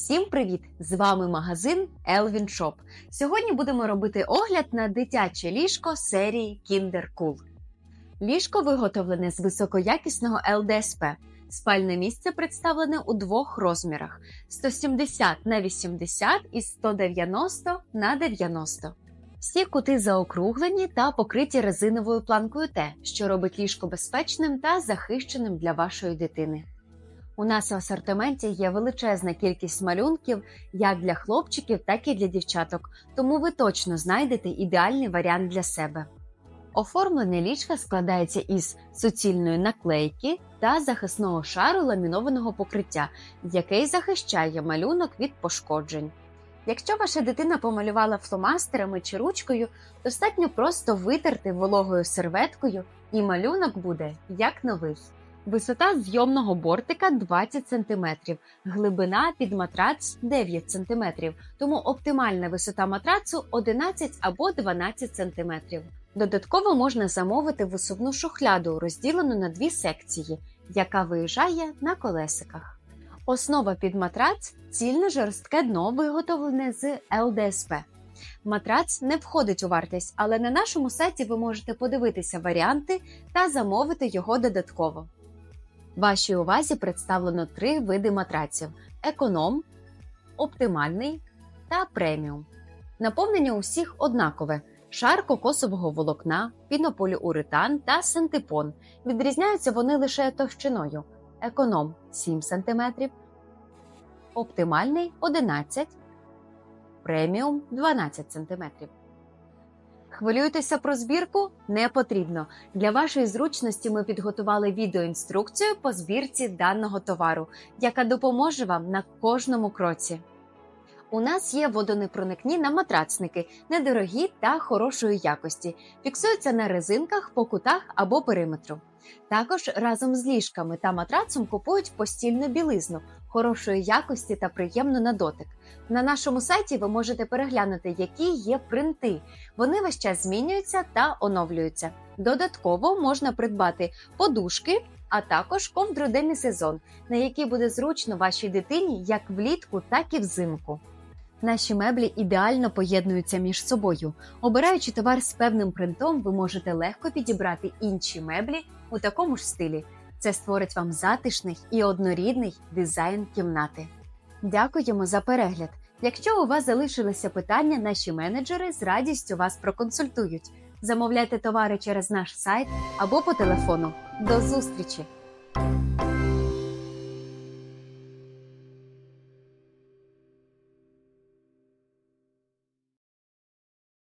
Всім привіт! З вами магазин Elvin Shop. Сьогодні будемо робити огляд на дитяче ліжко серії Kinder Cool. Ліжко виготовлене з високоякісного ЛДСП. Спальне місце представлене у двох розмірах: 170 на 80 і 190 на 90. Всі кути заокруглені та покриті резиновою планкою Т, що робить ліжко безпечним та захищеним для вашої дитини. У нас в асортименті є величезна кількість малюнків як для хлопчиків, так і для дівчаток, тому ви точно знайдете ідеальний варіант для себе. Оформлене ліжка складається із суцільної наклейки та захисного шару ламінованого покриття, який захищає малюнок від пошкоджень. Якщо ваша дитина помалювала фломастерами чи ручкою, достатньо просто витерти вологою серветкою, і малюнок буде як новий. Висота зйомного бортика 20 см, глибина під матрац 9 см, тому оптимальна висота матрацу 11 або 12 см. Додатково можна замовити висувну шухляду, розділену на дві секції, яка виїжджає на колесиках. Основа під матрац цільне жорстке дно, виготовлене з ЛДСП. Матрац не входить у вартість, але на нашому сайті ви можете подивитися варіанти та замовити його додатково. Вашій увазі представлено три види матраців: економ, оптимальний та преміум. Наповнення усіх однакове: шар кокосового волокна, пінополіуретан та синтепон. Відрізняються вони лише товщиною: економ 7 см, оптимальний 11 преміум 12 см. Хвилюєтеся про збірку? Не потрібно. Для вашої зручності ми підготували відеоінструкцію по збірці даного товару, яка допоможе вам на кожному кроці. У нас є водонепроникні наматрацники, недорогі та хорошої якості, фіксуються на резинках по кутах або периметру. Також разом з ліжками та матрацом купують постільну білизну хорошої якості та приємно на дотик. На нашому сайті ви можете переглянути, які є принти. Вони весь час змінюються та оновлюються. Додатково можна придбати подушки, а також ковдру денний сезон, на який буде зручно вашій дитині як влітку, так і взимку. Наші меблі ідеально поєднуються між собою. Обираючи товар з певним принтом, ви можете легко підібрати інші меблі у такому ж стилі. Це створить вам затишний і однорідний дизайн кімнати. Дякуємо за перегляд! Якщо у вас залишилися питання, наші менеджери з радістю вас проконсультують. Замовляйте товари через наш сайт або по телефону. До зустрічі!